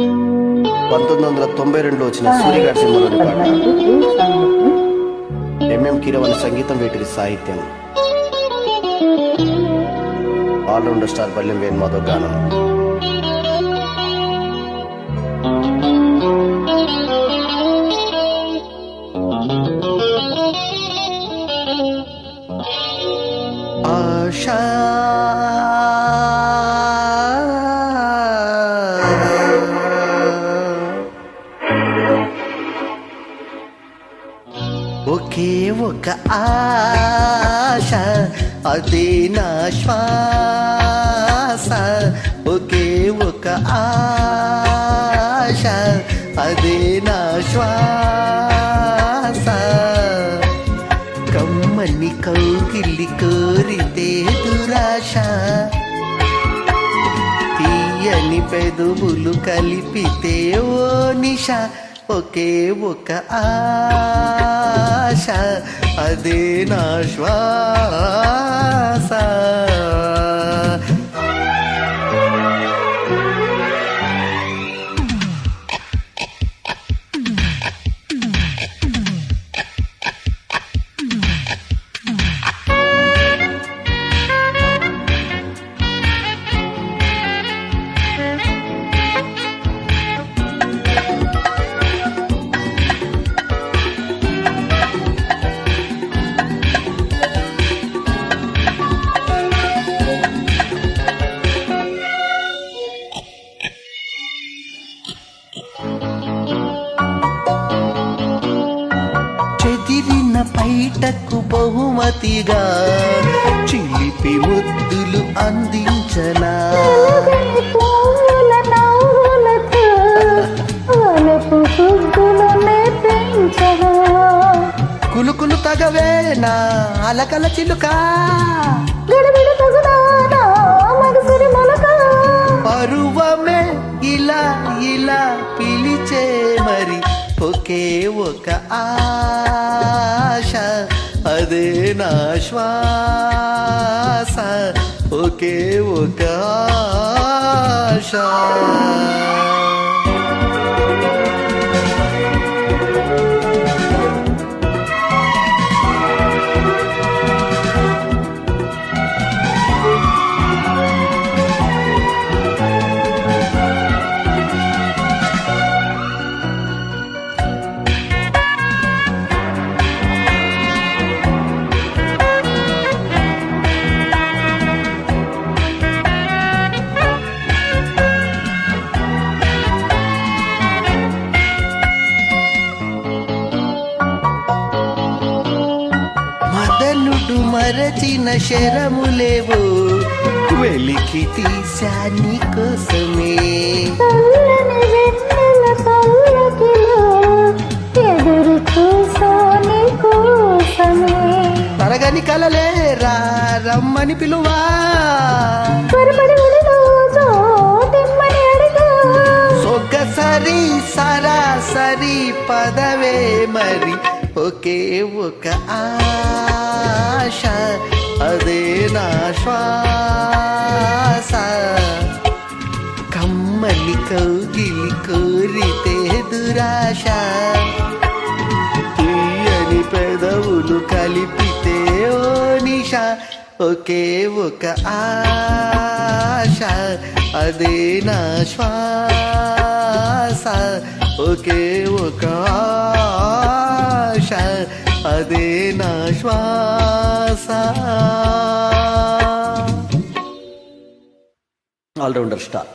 పంతొమ్మిది వందల తొంభై రెండులో వచ్చిన సూర్యగారి సినిమాలోని పాట. ఎంఎం కీరవాణి సంగీతం వీటికి సాహిత్యం. ఆల్రౌండర్ స్టార్ బల్యం వేణు మాధవ్ గానం. ఆశా ఒకే ఒక ఆశ అదే నా శ్వాస. ఒకే ఒక ఆశ అదే నా శ్వాస. కమ్మని కౌగిలి కోరితే దురాశ. తీయని పెదవులు కలిపితే ఓ నిషా. ఒకే ఒక ఆశ అదే నా శ్వాస. పైటకు బహుమతిగా చిలిపి ముద్దులు అందించనా? కులుకులు తగవేనా? అలకల చిలుక? పరువమే ఇలా ఇలా పిలిచే మరి ఒకే ఒక ఆశ అదే నా శ్వాస. ఒకే ఒక ఆశ. మదనుడు మరచిన శరములేవో? వెలికి తీశా నీ కోసమే. చల్లని వెన్నెల పల్లకిలో ఎదురు చూసా నీ కోసమే. తరగని కలలే రా రమ్మని పిలువా. సొగ్గసరి సరాసరి పదవే మరి. ఒకే ఒక ఆశ అదే నా శ్వాస. కమ్మలి కౌగిలి కోరితే దురాశ. తీయని పెదవులు కలిపితే ఓ నిష. ఒకే ఒక ఆశ అదే నా శ్వాస. ఒకే ఒక ఆశ అదే నా శ్వాస ఆల్రౌండర్ స్టార్